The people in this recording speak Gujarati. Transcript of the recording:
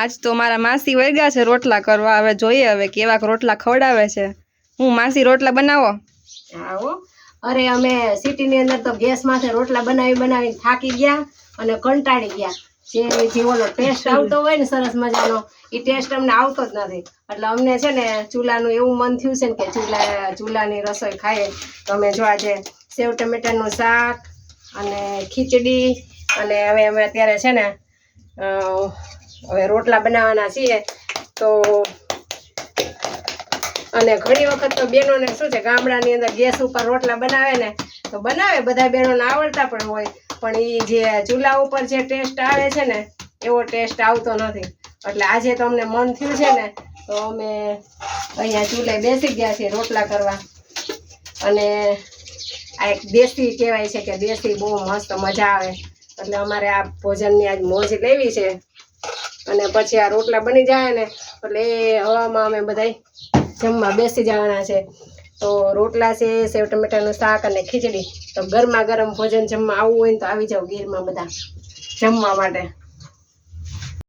આજ તો મારા માસી વળગ્યા છે, રોટલા કરવા. હવે જોઈએ હવે કેવાક રોટલા ખવડાવે છે. હું માસી રોટલા બનાવો? આવો. અરે અમે સિટીની અંદર તો ગેસ માથે રોટલા બનાવી બનાવી થાકી ગયા અને કંટાળી ગયા. જે જીવોનો ટેસ્ટ આવતો હોય ને સરસ મજાનો એ ટેસ્ટ અમને આવતો જ નથી. એટલે અમને છે ને ચૂલાનું એવું મન થયું છે ને કે ચૂલા, ચૂલાની રસોઈ ખાઈએ. તો અમે જો આજે સેવ ટમેટાનું શાક અને ખીચડી અને હવે અમે અત્યારે છે ને હવે રોટલા બનાવવાના છીએ તો અને ઘણી વખત તો બહેનોને શું છે, ગામડાની અંદર ગેસ ઉપર રોટલા બનાવે ને, તો બનાવે, બધા બહેનોને આવડતા પણ હોય. પણ એ જે ચૂલા ઉપર જે ટેસ્ટ આવે છે ને, એવો ટેસ્ટ આવતો નથી. એટલે આજે તો અમને મન થયું છે ને, તો અમે અહીંયા ચૂલે બેસી ગયા છીએ રોટલા કરવા. અને આ એક દેશી કહેવાય છે કે દેશી બહુ મસ્ત મજા આવે. એટલે અમારે આ ભોજનની આજ મોજ લેવી છે. અને પછી આ રોટલા બની જાય ને, એટલે એ હવામાં અમે બધાય જમવા બેસી જવાના છે. તો રોટલા છે, સેવ ટમેટાનું શાક અને ખીચડી. તો ગરમા ગરમ ભોજન જમવા આવવું હોય ને તો આવી જાઓ ગીરમાં બધા જમવા માટે.